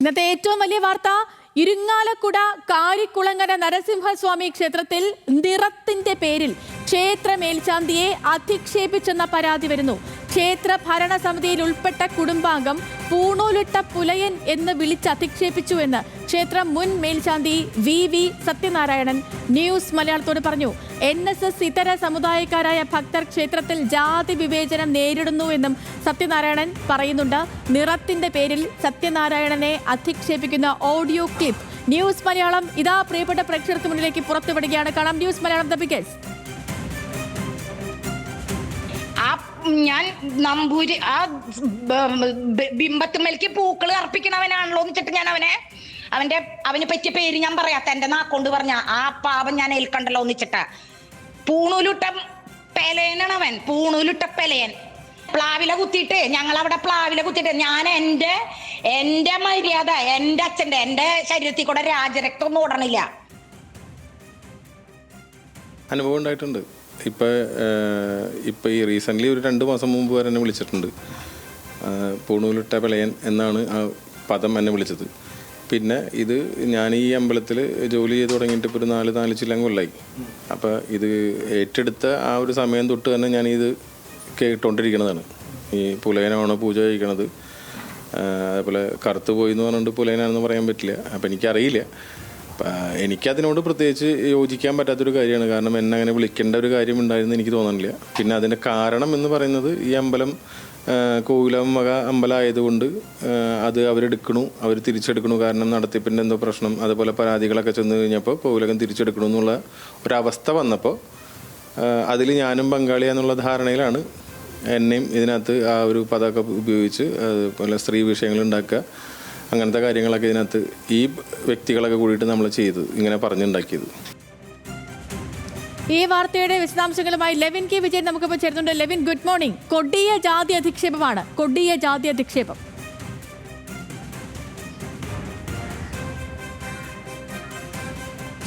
ഇന്നത്തെ ഏറ്റവും വലിയ വാർത്ത ഇരിങ്ങാലക്കുട കാരിക്കുളങ്ങര നരസിംഹസ്വാമി ക്ഷേത്രത്തിൽ നിറത്തിന്റെ പേരിൽ ക്ഷേത്ര മേൽശാന്തിയെ അധിക്ഷേപിച്ചെന്ന പരാതി വരുന്നു. ക്ഷേത്ര ഭരണസമിതിയിൽ ഉൾപ്പെട്ട കുടുംബാംഗം പൂണൂലിട്ട പുലയൻ എന്ന് വിളിച്ച് അധിക്ഷേപിച്ചുവെന്ന് ക്ഷേത്രം മുൻ മേൽശാന്തി വി വി സത്യനാരായണൻ ന്യൂസ് മലയാളത്തോട് പറഞ്ഞു. എൻ എസ് എസ് ഇതര സമുദായക്കാരായ ഭക്തർ ക്ഷേത്രത്തിൽ ജാതി വിവേചനം നേരിടുന്നുവെന്നും സത്യനാരായണൻ പറയുന്നുണ്ട്. നിറത്തിന്റെ പേരിൽ സത്യനാരായണനെ അധിക്ഷേപിക്കുന്ന ഓഡിയോ ക്ലിപ്പ്. ന്യൂസ് മലയാളം ഇതാ പ്രിയപ്പെട്ട പ്രേക്ഷകർക്ക് മുന്നിലേക്ക് പുറത്തുവിടുകയാണ്. കാണാം ന്യൂസ് മലയാളം ദ ബിഗസ്റ്റ്. ഞാൻ നമ്പൂരി ആ ബിംബത്തുമ്മലേക്ക് പൂക്കൾ അർപ്പിക്കണവനാണല്ലോ എന്ന് വെച്ചിട്ട് ഞാൻ അവനെ അവന്റെ അവന് പറ്റിയ പേര് ഞാൻ പറയാത്ത എന്റെ നാക്കൊണ്ട് പറഞ്ഞ ആ പാപം ഞാൻ ഏൽക്കണ്ടല്ലോ ഒന്നിച്ചിട്ട് പൂണൂലുട്ട പെലയനാണ് അവൻ പൂണൂലുട്ട പെലയൻ പ്ലാവില കുത്തിയിട്ട് ഞങ്ങൾ അവിടെ പ്ലാവില കുത്തിയിട്ട് ഞാൻ എന്റെ എന്റെ മര്യാദ എന്റെ അച്ഛന്റെ എന്റെ ശരീരത്തിൽ കൂടെ രാജരക്തം ഓടണില്ല അനുഭവം ഉണ്ടായിട്ടുണ്ട്. ഇപ്പോൾ ഇപ്പോൾ ഈ റീസെന്റ്ലി ഒരു രണ്ട് മാസം മുമ്പ് വരെ എന്നെ വിളിച്ചിട്ടുണ്ട്. പൂണൂലിട്ട പിളയൻ എന്നാണ് ആ പദം എന്നെ വിളിച്ചത്. പിന്നെ ഇത് ഞാൻ ഈ അമ്പലത്തിൽ ജോലി ചെയ്ത് തുടങ്ങിയിട്ട് ഇപ്പോൾ ഒരു നാല് നാല് ചില്ലം കൊല്ലായി. അപ്പോൾ ഇത് ഏറ്റെടുത്ത ആ ഒരു സമയം തൊട്ട് തന്നെ ഞാൻ ഇത് കേട്ടുകൊണ്ടിരിക്കുന്നതാണ് ഈ പുലയനാണ് പൂജ കഴിക്കണത്? അതേപോലെ കറുത്ത് പോയി എന്ന് പറഞ്ഞിട്ട് പുലയനാണെന്ന് പറയാൻ പറ്റില്ല. അപ്പോൾ എനിക്കറിയില്ല. എനിക്കതിനോട് പ്രത്യേകിച്ച് യോജിക്കാൻ പറ്റാത്തൊരു കാര്യമാണ്. കാരണം എന്നെ അങ്ങനെ വിളിക്കേണ്ട ഒരു കാര്യം ഉണ്ടായിരുന്നു എനിക്ക് തോന്നുന്നില്ല പിന്നെ അതിന്റെ കാരണം എന്ന് പറയുന്നത് ഈ അമ്പലം കോവിലം വക അമ്പലമായതുകൊണ്ട് അത് അവരെടുക്കണു അവർ തിരിച്ചെടുക്കണു. കാരണം നടത്തിപ്പിന്റെ എന്തോ പ്രശ്നം അതുപോലെ പരാതികളൊക്കെ ചെന്ന് കഴിഞ്ഞപ്പോൾ കോവിലകം തിരിച്ചെടുക്കണു എന്നുള്ള ഒരവസ്ഥ വന്നപ്പോൾ അതിൽ ഞാനും പങ്കാളിയാന്നുള്ള ധാരണയിലാണ് എന്നെയും ഇതിനകത്ത് ആ ഒരു പദമൊക്കെ ഉപയോഗിച്ച് അതുപോലെ സ്ത്രീ വിഷയങ്ങൾ ഉണ്ടാക്കുക. അങ്ങനത്തെ കാര്യങ്ങളൊക്കെ ഇതിനകത്ത് ഈ വ്യക്തികളൊക്കെ കൂടിയിട്ട് നമ്മൾ ചെയ്തത് ഇങ്ങനെ പറഞ്ഞുണ്ടാക്കിയത്. ഈ വാർത്തയുടെ വിശദാംശങ്ങളുമായി ലെവിൻ കെ വിജയൻ നമുക്കിപ്പോൾ ചേരുന്നുണ്ട്. ലെവിൻ ഗുഡ് മോർണിംഗ്. കൊടിയ ജാതി അധിക്ഷേപമാണ്. കൊടിയ ജാതി അധിക്ഷേപം.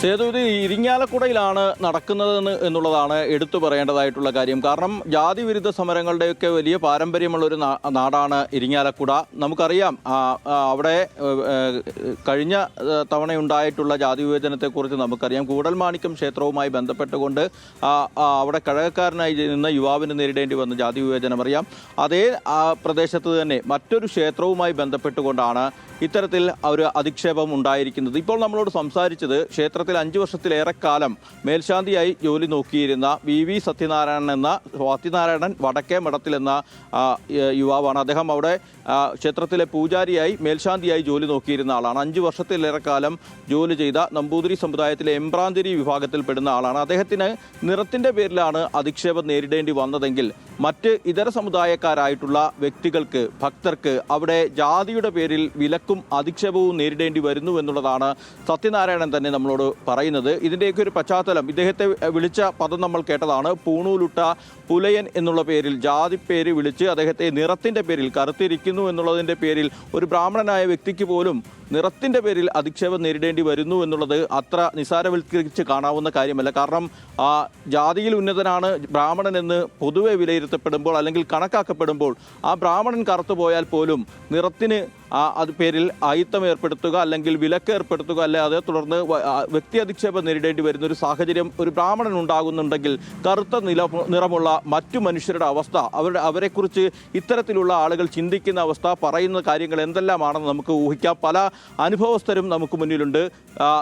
സേതു ഇത് ഇരിങ്ങാലക്കുടയിലാണ് നടക്കുന്നതെന്ന് എന്നുള്ളതാണ് എടുത്തു പറയേണ്ടതായിട്ടുള്ള കാര്യം. കാരണം ജാതി വിരുദ്ധ സമരങ്ങളുടെയൊക്കെ വലിയ പാരമ്പര്യമുള്ള ഒരു നാ- നാടാണ് ഇരിങ്ങാലക്കുട. നമുക്കറിയാം അവിടെ കഴിഞ്ഞ തവണയുണ്ടായിട്ടുള്ള ജാതി വിവേചനത്തെക്കുറിച്ച് നമുക്കറിയാം. കൂടൽമാണിക്യം ക്ഷേത്രവുമായി ബന്ധപ്പെട്ടുകൊണ്ട് അവിടെ കഴകക്കാരനായി നിന്ന യുവാവിന് നേരിടേണ്ടി വന്ന ജാതി വിവേചനം അറിയാം. അതേ പ്രദേശത്ത് തന്നെ മറ്റൊരു ക്ഷേത്രവുമായി ബന്ധപ്പെട്ടുകൊണ്ടാണ് ഇത്തരത്തിൽ ഒരു അധിക്ഷേപം ഉണ്ടായിരിക്കുന്നത്. ഇപ്പോൾ നമ്മളോട് സംസാരിച്ചത് ക്ഷേത്രത്തിൽ അഞ്ചു വർഷത്തിലേറെ കാലം മേൽശാന്തിയായി ജോലി നോക്കിയിരുന്ന വി വി സത്യനാരായണൻ എന്ന സത്യനാരായണൻ വടക്കേ മഠത്തിൽ എന്ന യുവാവാണ്. അദ്ദേഹം അവിടെ ക്ഷേത്രത്തിലെ പൂജാരിയായി മേൽശാന്തിയായി ജോലി നോക്കിയിരുന്ന ആളാണ്. അഞ്ച് വർഷത്തിലേറെ കാലം ജോലി ചെയ്ത നമ്പൂതിരി സമുദായത്തിലെ എംബ്രാന്തിരി വിഭാഗത്തിൽപ്പെടുന്ന ആളാണ്. അദ്ദേഹത്തിന് നിറത്തിന്റെ പേരിലാണ് അധിക്ഷേപം നേരിടേണ്ടി വന്നതെങ്കിൽ മറ്റ് ഇതര സമുദായക്കാരായിട്ടുള്ള വ്യക്തികൾക്ക് ഭക്തർക്ക് അവിടെ ജാതിയുടെ പേരിൽ വിലക്കും അധിക്ഷേപവും നേരിടേണ്ടി വരുന്നു എന്നുള്ളതാണ് സത്യനാരായണൻ തന്നെ നമ്മളോട് പറയുന്നത്. ഇതിന്റെയൊക്കെ ഒരു പശ്ചാത്തലം. ഇദ്ദേഹത്തെ വിളിച്ച പദം നമ്മൾ കേട്ടതാണ്. പൂണൂലുട്ട പുലയൻ എന്നുള്ള പേരിൽ ജാതി പേര് വിളിച്ച് അദ്ദേഹത്തെ നിറത്തിന്റെ പേരിൽ കറുത്തിരിക്കുന്നു എന്നുള്ളതിന്റെ പേരിൽ ഒരു ബ്രാഹ്മണനായ വ്യക്തിക്ക് പോലും നിറത്തിന്റെ പേരിൽ അധിക്ഷേപം നേരിടേണ്ടി വരുന്നു എന്നുള്ളത് അത്ര നിസാരവൽക്കരിച്ച് കാണാവുന്ന കാര്യമല്ല. കാരണം ആ ജാതിയിൽ ഉന്നതനാണ് ബ്രാഹ്മണൻ എന്ന് പൊതുവെ വിലയിരുത്തപ്പെടുമ്പോൾ അല്ലെങ്കിൽ കണക്കാക്കപ്പെടുമ്പോൾ ആ ബ്രാഹ്മണൻ കറുത്തു പോയാൽ പോലും നിറത്തിന് ആ അത് പേരിൽ ആയിത്തം ഏർപ്പെടുത്തുക അല്ലെങ്കിൽ വിലക്ക് ഏർപ്പെടുത്തുക അല്ലെ അതേ തുടർന്ന് വ്യക്തി അധിക്ഷേപം നേരിടേണ്ടി വരുന്ന ഒരു സാഹചര്യം ഒരു ബ്രാഹ്മണൻ ഉണ്ടാകുന്നുണ്ടെങ്കിൽ കറുത്ത നില നിറമുള്ള മറ്റു മനുഷ്യരുടെ അവസ്ഥ അവരുടെ അവരെക്കുറിച്ച് ഇത്തരത്തിലുള്ള ആളുകൾ ചിന്തിക്കുന്ന അവസ്ഥ പറയുന്ന കാര്യങ്ങൾ എന്തെല്ലാമാണെന്ന് നമുക്ക് ഊഹിക്കാം. പല അനുഭവസ്ഥരും നമുക്ക് മുന്നിലുണ്ട്.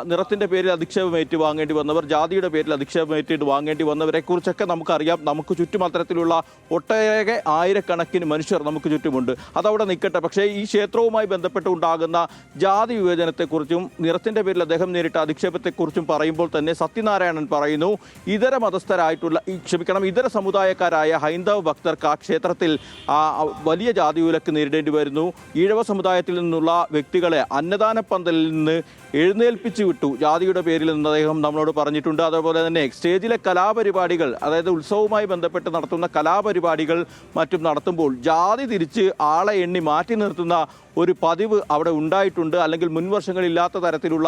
നിറത്തിന്റെ പേരിൽ അധിക്ഷേപം ഏറ്റുവാങ്ങേണ്ടി വന്നവർ ജാതിയുടെ പേരിൽ അധിക്ഷേപം ഏറ്റിട്ട് വാങ്ങേണ്ടി വന്നവരെ കുറിച്ചൊക്കെ നമുക്കറിയാം. നമുക്ക് ചുറ്റും അത്തരത്തിലുള്ള ഒട്ടേറെ ആയിരക്കണക്കിന് മനുഷ്യർ നമുക്ക് ചുറ്റുമുണ്ട്. അതവിടെ നിൽക്കട്ടെ. പക്ഷേ ഈ ക്ഷേത്രവുമായി ബന്ധപ്പെട്ട് ഉണ്ടാകുന്ന ജാതി വിവേചനത്തെക്കുറിച്ചും നിറത്തിന്റെ പേരിൽ അദ്ദേഹം നേരിട്ട അധിക്ഷേപത്തെക്കുറിച്ചും പറയുമ്പോൾ തന്നെ സത്യനാരായണൻ പറയുന്നു ഇതര മതസ്ഥരായിട്ടുള്ള ക്ഷമിക്കണം ഇതര സമുദായക്കാരായ ഹൈന്ദവ ഭക്തർക്ക് ആ ക്ഷേത്രത്തിൽ വലിയ ജാതി വിലക്ക് നേരിടേണ്ടി വരുന്നു. ഈഴവ സമുദായത്തിൽ നിന്നുള്ള വ്യക്തികളെ അന്നദാന പന്തലിൽ നിന്ന് എഴുന്നേൽപ്പിച്ചു വിട്ടു. ജാതിയുടെ പേരിൽ നിന്ന് അദ്ദേഹം നമ്മളോട് പറഞ്ഞിട്ടുണ്ട്. അതേപോലെ തന്നെ സ്റ്റേജിലെ കലാപരിപാടികൾ അതായത് ഉത്സവവുമായി ബന്ധപ്പെട്ട് നടത്തുന്ന കലാപരിപാടികൾ മറ്റും നടത്തുമ്പോൾ ജാതി തിരിച്ച് ആളെ എണ്ണി മാറ്റി നിർത്തുന്ന ഒരു പതിവ് അവിടെ ഉണ്ടായിട്ടുണ്ട് അല്ലെങ്കിൽ മുൻവർഷങ്ങളില്ലാത്ത തരത്തിലുള്ള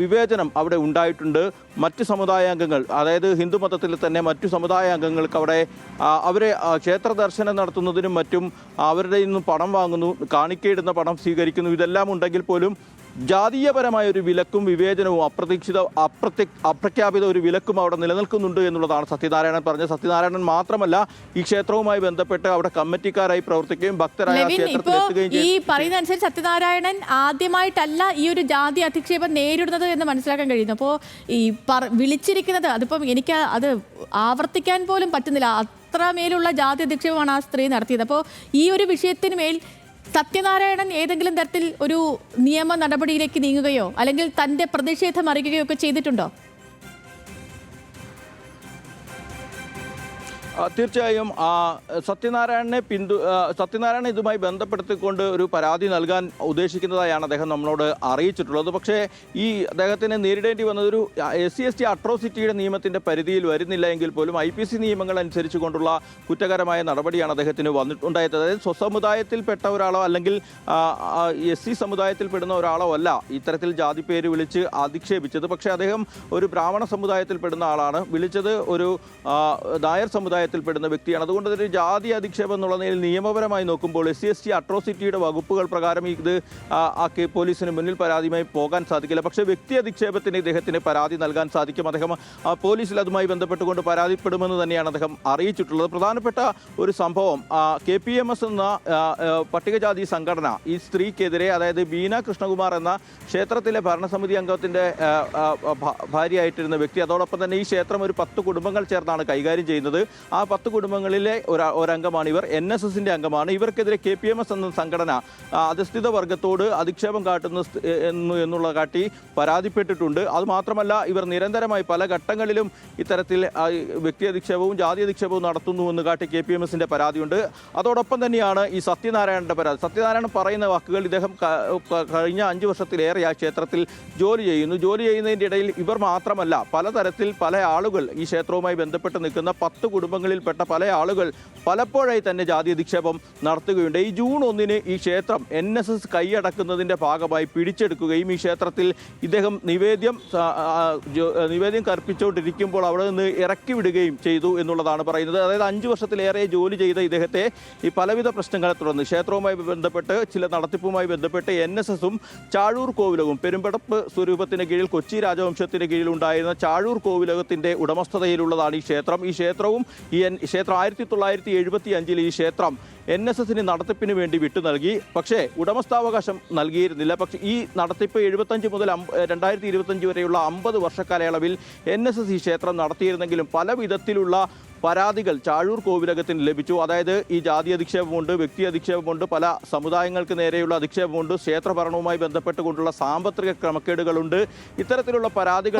വിവേചനം അവിടെ ഉണ്ടായിട്ടുണ്ട്. മറ്റ് സമുദായ അംഗങ്ങൾ അതായത് ഹിന്ദു മതത്തിൽ തന്നെ മറ്റു സമുദായ അംഗങ്ങൾക്ക് അവിടെ അവരെ ക്ഷേത്ര ദർശനം നടത്തുന്നതിനും മറ്റും അവരുടെ നിന്ന് പണം വാങ്ങുന്നു കാണിക്കയിടുന്ന പണം സ്വീകരിക്കുന്നു. ഇതെല്ലാം ഉണ്ടെങ്കിൽ പോലും ജാതീയപരമായ ഒരു വിലക്കും വിവേചനവും അപ്രതീക്ഷിത അപ്രത്യ അപ്രഖ്യാപിത ഒരു വിലക്കും അവിടെ നിലനിൽക്കുന്നുണ്ട് എന്നുള്ളതാണ് സത്യനാരായണൻ പറഞ്ഞത്. സത്യനാരായണൻ മാത്രമല്ല ഈ ക്ഷേത്രവുമായി ബന്ധപ്പെട്ട് അവിടെ കമ്മിറ്റിക്കാരായി പ്രവർത്തിക്കുകയും ഭക്തരായ ക്ഷേത്രത്തിലെത്തുകയും ഈ പറയുന്നതനുസരിച്ച് പറയുന്ന അനുസരിച്ച് സത്യനാരായണൻ ആദ്യമായിട്ടല്ല ഈ ഒരു ജാതി അധിക്ഷേപം നേരിടുന്നത് എന്ന് മനസ്സിലാക്കാൻ കഴിയുന്നു. അപ്പോൾ ഈ വിളിച്ചിരിക്കുന്നത് അതിപ്പം എനിക്ക് അത് ആവർത്തിക്കാൻ പോലും പറ്റുന്നില്ല. അത്ര മേലുള്ള ജാതി അധിക്ഷേപമാണ് ആ സ്ത്രീ നടത്തിയത്. അപ്പോൾ ഈ ഒരു വിഷയത്തിന് മേൽ സത്യനാരായണൻ ഏതെങ്കിലും തരത്തിൽ ഒരു നിയമ നടപടിയിലേക്ക് നീങ്ങുകയോ അല്ലെങ്കിൽ തന്റെ പ്രതിഷേധം അറിയിക്കുകയോ ഒക്കെ ചെയ്തിട്ടുണ്ടോ? തീർച്ചയായും സത്യനാരായണനെ പിന്തു സത്യനാരായണ ഇതുമായി ബന്ധപ്പെടുത്തിക്കൊണ്ട് ഒരു പരാതി നൽകാൻ ഉദ്ദേശിക്കുന്നതായാണ് അദ്ദേഹം നമ്മളോട് അറിയിച്ചിട്ടുള്ളത്. പക്ഷേ ഈ അദ്ദേഹത്തിന് നേരിടേണ്ടി വന്നത് ഒരു എസ് സി എസ് ടി അട്രോസിറ്റിയുടെ നിയമത്തിന്റെ പരിധിയിൽ വരുന്നില്ല എങ്കിൽ പോലും ഐ പി സി നിയമങ്ങൾ അനുസരിച്ച് കൊണ്ടുള്ള കുറ്റകരമായ നടപടിയാണ് അദ്ദേഹത്തിന് വന്നിട്ടുണ്ടായത്. അതായത് സ്വസമുദായത്തിൽപ്പെട്ട ഒരാളോ അല്ലെങ്കിൽ എസ് സി സമുദായത്തിൽപ്പെടുന്ന ഒരാളോ അല്ല ഇത്തരത്തിൽ ജാതി പേര് വിളിച്ച് അധിക്ഷേപിച്ചത്. പക്ഷേ അദ്ദേഹം ഒരു ബ്രാഹ്മണ സമുദായത്തിൽപ്പെടുന്ന ആളാണ്. വിളിച്ചത് ഒരു നായർ നായർ സമുദായത്തിൽപ്പെടുന്ന വ്യക്തിയാണ്. അതുകൊണ്ട് തന്നെ ജാതി അധിക്ഷേപം എന്നുള്ള നിലയിൽ നിയമപരമായി നോക്കുമ്പോൾ എസ് സി എസ് ടി അട്രോസിറ്റിയുടെ വകുപ്പുകൾ പ്രകാരം ഇത് പോലീസിന് മുന്നിൽ പരാതിയുമായി പോകാൻ സാധിക്കില്ല. പക്ഷേ വ്യക്തി അധിക്ഷേപത്തിന് ഇദ്ദേഹത്തിന് പരാതി നൽകാൻ സാധിക്കും. അദ്ദേഹം പോലീസിൽ അതുമായി ബന്ധപ്പെട്ടുകൊണ്ട് പരാതിപ്പെടുമെന്ന് തന്നെയാണ് അദ്ദേഹം അറിയിച്ചിട്ടുള്ളത്. പ്രധാനപ്പെട്ട ഒരു സംഭവം കെ പി എം എസ് എന്ന പട്ടികജാതി സംഘടന ഈ സ്ത്രീക്കെതിരെ അതായത് ബീന കൃഷ്ണകുമാർ എന്ന ക്ഷേത്രത്തിലെ ഭരണസമിതി അംഗത്തിന്റെ ഭാര്യയായിട്ടിരുന്ന വ്യക്തി അതോടൊപ്പം തന്നെ ഈ ക്ഷേത്രം ഒരു പത്ത് കുടുംബങ്ങൾ ചേർന്നാണ് കൈകാര്യം ചെയ്യുന്നത്. ആ പത്ത് കുടുംബങ്ങളിലെ ഒരാ ഒരംഗമാണ് ഇവർ. എൻ എസ് എസിന്റെ അംഗമാണ്. ഇവർക്കെതിരെ കെ പി എം എസ് എന്ന സംഘടന അധിഷ്ഠിത വർഗത്തോട് അധിക്ഷേപം കാട്ടുന്ന എന്നു എന്നുള്ള കാട്ടി പരാതിപ്പെട്ടിട്ടുണ്ട്. അതുമാത്രമല്ല ഇവർ നിരന്തരമായി പല ഘട്ടങ്ങളിലും ഇത്തരത്തിൽ വ്യക്തി അധിക്ഷേപവും ജാതി അധിക്ഷേപവും നടത്തുന്നുവെന്ന് കാട്ടി കെ പി എം എസിന്റെ പരാതിയുണ്ട്. അതോടൊപ്പം തന്നെയാണ് ഈ സത്യനാരായണന്റെ പരാതി. സത്യനാരായണൻ പറയുന്ന വാക്കുകൾ ഇദ്ദേഹം കഴിഞ്ഞ അഞ്ച് വർഷത്തിലേറെ ആ ക്ഷേത്രത്തിൽ ജോലി ചെയ്യുന്നു. ജോലി ചെയ്യുന്നതിന്റെ ഇടയിൽ ഇവർ മാത്രമല്ല പലതരത്തിൽ പല ആളുകൾ ഈ ക്ഷേത്രവുമായി ബന്ധപ്പെട്ട് നിൽക്കുന്ന പത്ത് കുടുംബങ്ങളിൽപ്പെട്ട പല ആളുകൾ പലപ്പോഴായി തന്നെ ജാതി അധിക്ഷേപം നടത്തുകയുണ്ട്. ഈ ജൂൺ ഒന്നിന് ഈ ക്ഷേത്രം എൻ എസ് എസ് കൈയടക്കുന്നതിന്റെ ഭാഗമായി പിടിച്ചെടുക്കുകയും ഈ ക്ഷേത്രത്തിൽ ഇദ്ദേഹം നിവേദ്യം നിവേദ്യം കർപ്പിച്ചുകൊണ്ടിരിക്കുമ്പോൾ അവിടെ നിന്ന് ഇറക്കി വിടുകയും ചെയ്തു എന്നുള്ളതാണ് പറയുന്നത്. അതായത് അഞ്ച് വർഷത്തിലേറെ ജോലി ചെയ്ത ഇദ്ദേഹത്തെ ഈ പലവിധ പ്രശ്നങ്ങളെ തുടർന്ന് ക്ഷേത്രവുമായി ബന്ധപ്പെട്ട് ചില നടത്തിപ്പുമായി ബന്ധപ്പെട്ട് എൻ എസ് എസും ചാഴൂർ കോവിലകവും പെരുമ്പടപ്പ് സ്വരൂപത്തിന് കീഴിൽ കൊച്ചി രാജവംശത്തിന് കീഴിൽ ഉണ്ടായിരുന്ന ചാഴൂർ കോവിലകത്തിന്റെ ഉടമസ്ഥതയിലുള്ളതാണ് ഈ ക്ഷേത്രം. ഈ ക്ഷേത്രവും ഈ ക്ഷേത്രം ആയിരത്തി തൊള്ളായിരത്തി എഴുപത്തി അഞ്ചിൽ ഈ ക്ഷേത്രം എൻ എസ് എസിന് നടത്തിപ്പിന് വേണ്ടി വിട്ടു നൽകി. പക്ഷേ ഉടമസ്ഥാവകാശം നൽകിയിരുന്നില്ല. പക്ഷേ ഈ നടത്തിപ്പ് എഴുപത്തഞ്ച് മുതൽ രണ്ടായിരത്തി ഇരുപത്തഞ്ച് വരെയുള്ള അമ്പത് വർഷക്കാലയളവിൽ എൻ എസ് എസ് ഈ ക്ഷേത്രം നടത്തിയിരുന്നെങ്കിലും പല വിധത്തിലുള്ള പരാതികൾ ചാഴൂർ കോവിലകത്തിന് ലഭിച്ചു. അതായത് ഈ ജാതി അധിക്ഷേപമുണ്ട് വ്യക്തി അധിക്ഷേപമുണ്ട് പല സമുദായങ്ങൾക്ക് നേരെയുള്ള അധിക്ഷേപമുണ്ട് ക്ഷേത്രഭരണവുമായി ബന്ധപ്പെട്ടുകൊണ്ടുള്ള സാമ്പത്തിക ക്രമക്കേടുകളുണ്ട്. ഇത്തരത്തിലുള്ള പരാതികൾ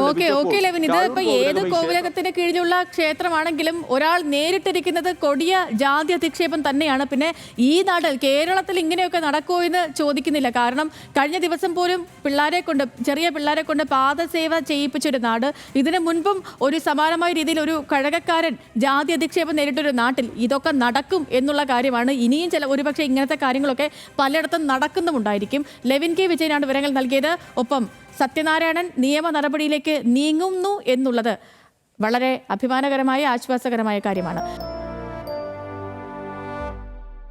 ഏത് കോവിലകത്തിന് കീഴിലുള്ള ക്ഷേത്രമാണെങ്കിലും ഒരാൾ നേരിട്ടിരിക്കുന്നത് കൊടിയ ജാതി അധിക്ഷേപം തന്നെയാണ്. പിന്നെ ഈ നാട് കേരളത്തിൽ ഇങ്ങനെയൊക്കെ നടക്കുമോ എന്ന് ചോദിക്കുന്നില്ല. കാരണം കഴിഞ്ഞ ദിവസം പോലും പിള്ളേരെ കൊണ്ട് ചെറിയ പിള്ളേരെ കൊണ്ട് പാദസേവ ചെയ്യിപ്പിച്ചൊരു നാട്. ഇതിനു മുൻപും ഒരു സമാനമായ രീതിയിൽ ഒരു കഴകക്കാരൻ ജാതി അധിക്ഷേപം നേരിട്ടൊരു നാട്ടിൽ ഇതൊക്കെ നടക്കും എന്നുള്ള കാര്യമാണ്. ഇനിയും ചില ഒരുപക്ഷെ ഇങ്ങനത്തെ കാര്യങ്ങളൊക്കെ പലയിടത്തും നടക്കുന്നുമുണ്ടായിരിക്കും. ലെവിൻ കെ വിജയനാണ് വിവരങ്ങൾ നൽകിയത്. ഒപ്പം സത്യനാരായണൻ നിയമ നടപടിയിലേക്ക് നീങ്ങുന്നു എന്നുള്ളത് വളരെ അഭിമാനകരമായ ആശ്വാസകരമായ കാര്യമാണ്.